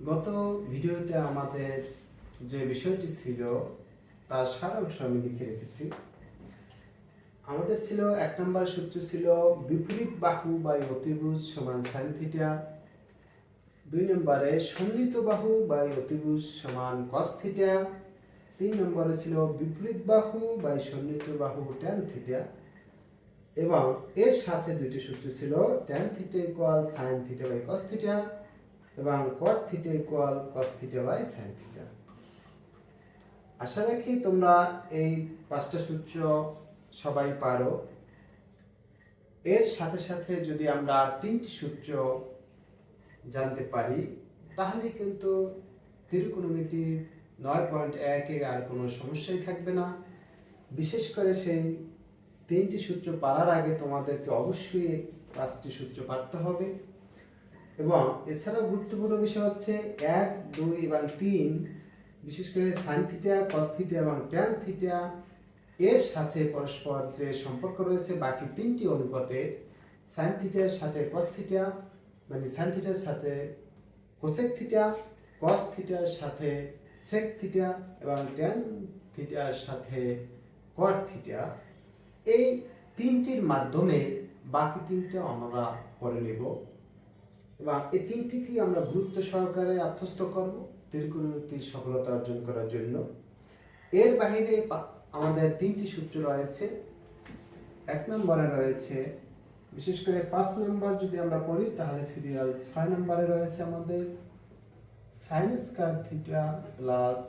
গত ভিডিওতে আমাদের যে বিষয়টি ছিল, তার সারাংশ আমি লিখে রেখেছি। আমাদের ছিল, এক নম্বর সূত্র ছিল, বিপরীত বাহু বা অতিভুজ সমান সাইন থিটা দুই নম্বরে সন্নিহিত বাহু বা অতিভুজ সমান কস থিটা তিন নম্বরে ছিল বিপরীত বাহু বা সন্নিহিত বাহু ট্যান থিটা এবং এর সাথে দুটি সূত্র ছিল tan theta equal sine theta by cos theta এবং cot theta equal cos theta by sine theta আশা রাখি তোমরা এই পাঁচটা সূত্র সবাই পারো। এর সাথে সাথে যদি আমরা আর তিনটি সূত্র জানতে পারি, তাহলে কিন্তু তিরুকোণমিতি নয় পয়েন্ট একে আর কোনো সমস্যাই থাকবে না। বিশেষ করে সেই তিনটি সূত্র পারার আগে তোমাদেরকে অবশ্যই পাঁচটি সূত্র পারতে হবে। এবং এছাড়াও গুরুত্বপূর্ণ বিষয় হচ্ছে এক, দুই এবং তিন, বিশেষ করে সাইন থিটা কস থিটা এবং ট্যান থিটা এর সাথে পরস্পর যে সম্পর্ক রয়েছে, বাকি তিনটি অনুপাতের সাইন থিটার সাথে কস থিটা মানে সাইন থিটার সাথে কোসেক থিটা কস থিটার সাথে সেক থিটা এবং ট্যান থিটার সাথে কট থিটা এই তিনটির মাধ্যমে বাকি তিনটা আমরা করে নেব। এবং এই তিনটিকে আমরা গুরুত্ব সহকারে আত্মস্থ করব? ত্রিকোণমিতির সফলতা অর্জন করার জন্য। এর বাইরে আমাদের তিনটি সূত্র রয়েছে। এক নম্বরে রয়েছে, বিশেষ করে পাঁচ নম্বর যদি আমরা পড়ি, তাহলে সিরিয়াল ছয় নম্বরে রয়েছে আমাদের sine square theta plus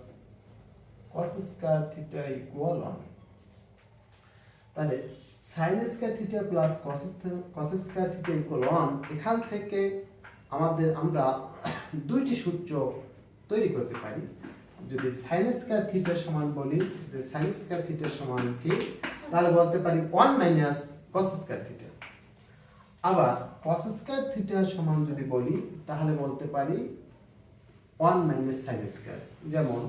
cos square theta equal one তাহলে sine square theta plus cos square theta equal one এখান থেকে আমাদের, আমরা দুইটি সূত্র তৈরি করতে পারি। যদি সাইন স্কয়ার থিটা সমান বলি, যে সাইন স্কয়ার থিটা সমান কি? তাহলে বলতে পারি one minus cos square theta আবার কস স্কয়ার থিটা সমান যদি বলি, তাহলে বলতে পারি ওয়ান মাইনাস সাইন স্কয়ার যেমন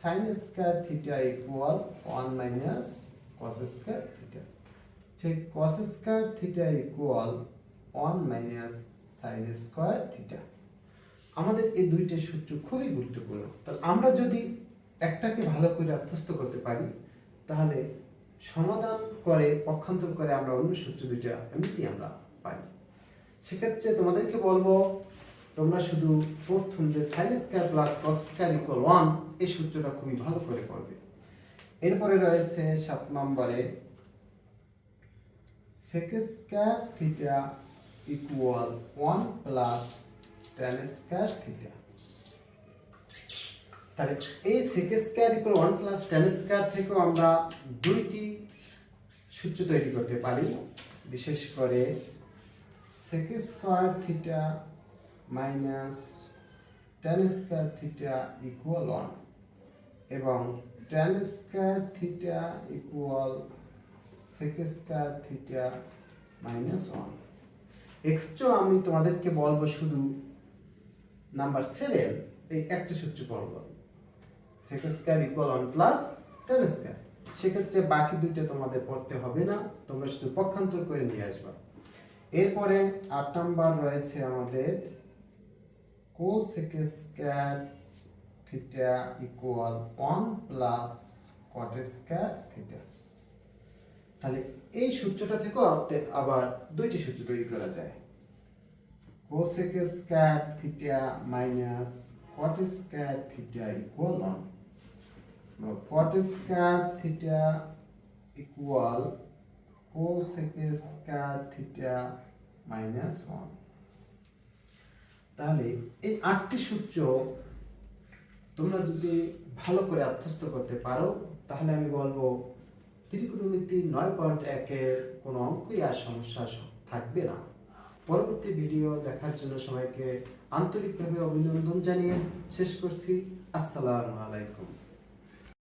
sine square theta equal one minus cos square theta ঠিক cos square theta equal one minus sine square theta আমাদের এই দুইটা সূত্র খুবই গুরুত্বপূর্ণ। তাহলে আমরা যদি একটাকে ভালো করে আত্মস্থ করতে পারি, তাহলে সমাধান করে, পক্ষান্তর করে আমরা অন্য সূত্র দুইটা এমনিতেই আমরা পাই। সেক্ষেত্রে তোমাদেরকে বলব, তোমরা শুধু প্রথম যে sine square plus cos square equal one এই সূত্রটা খুবই ভালো করে পড়বে। এরপরে রয়েছে সাত নম্বরে। sec square theta equal one plus tan square theta তাহলে এই sec square equal one plus tan square থেকেও আমরা দুইটি সূত্র তৈরি করতে পারি। বিশেষ করে sec square theta minus tan square theta equal one এবং tan square theta equal sec square theta minus one এক্ষেত্রেও আমি তোমাদেরকে বলব শুধু নাম্বার সেভেন এই একটা সূত্র পড়ব sec square equal one plus tan square সেক্ষেত্রে বাকি দুইটা তোমাদের পড়তে হবে না, তোমরা শুধু পক্ষান্তর করে নিয়ে আসবা। এরপরে আট নাম্বার রয়েছে আমাদের cosec square theta equal one plus cot square theta তাহলে এই সূত্রটা থেকেও আবার দুইটি সূত্র তৈরি করা যায়। cosec square theta minus cot square theta equal one cot square theta equal cosec square theta minus one তাহলে এই আটটি সূত্র তোমরা যদি ভালো করে আত্মস্থ করতে পারো, তাহলে আমি বলব ত্রিকোণমিতি নয় পয়েন্ট একের কোনো অঙ্কই আর সমস্যা থাকবে না। পরবর্তী ভিডিও দেখার জন্য সবাইকে আন্তরিকভাবে অভিনন্দন জানিয়ে শেষ করছি। আসসালামু আলাইকুম।